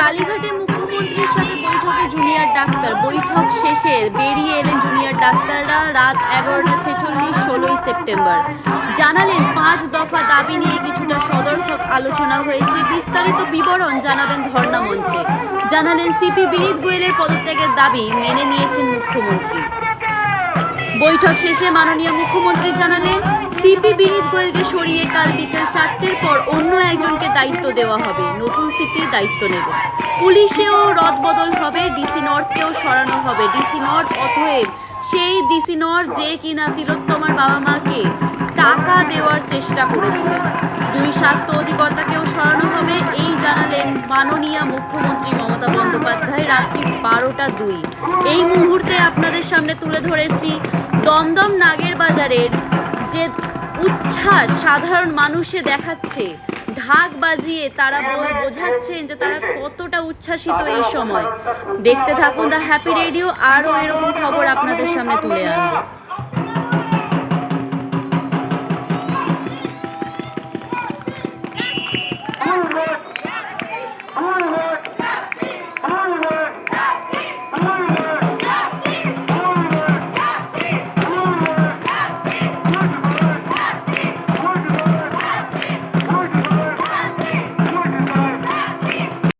কালীঘাটে মুখ্যমন্ত্রীর সাথে বৈঠকে জুনিয়র ডাক্তার। বৈঠক শেষে বেরিয়ে এলেন জুনিয়র ডাক্তাররা রাত এগারোটা ছেচল্লিশ, ষোলোই সেপ্টেম্বর। জানালেন, পাঁচ দফা দাবি নিয়ে কিছুটা সদর্থক আলোচনা হয়েছে। বিস্তারিত বিবরণ জানাবেন ধর্ণা মঞ্চে। জানালেন, সিপি বিনীত গোয়েলের পদত্যাগের দাবি মেনে নিয়েছেন মুখ্যমন্ত্রী। বৈঠক শেষে মাননীয় মুখ্যমন্ত্রী জানালেন, সিপি বিনীত গোয়েলকে সরিয়ে কাল বিকেল চারটের পর অন্য একজনকে দায়িত্ব দেওয়া হবে। নতুন সিপি দায়িত্ব নেবে। পুলিশেও রদবদল হবে, ডিসি নর্থকেও সরানো হবে। ডিসি নর্থ অথয়েব সেই ডিসি নর্থ যে কিনা তিলোত্তমার বাবা মাকে টাকা দেওয়ার চেষ্টা করেছিলেন দুই স্বাস্থ্য অধিকর্তাকেও সরানো হবে, এই জানালেন মাননীয় মুখ্যমন্ত্রী মমতা বন্দ্যোপাধ্যায় রাত্রি বারোটা দুই। এই মুহূর্তে আপনাদের সামনে তুলে ধরেছি দমদম নাগের বাজারের যে উচ্ছ্বাস সাধারণ মানুষে দেখাচ্ছে ঢাক বাজিয়ে তারা বোঝাচ্ছেন যে তারা কতটা উচ্ছ্বাসিত এই সময়। দেখতে থাকুন দ্য হ্যাপি রেডিও আরও এরকম খবর আপনাদের সামনে তুলে আনব।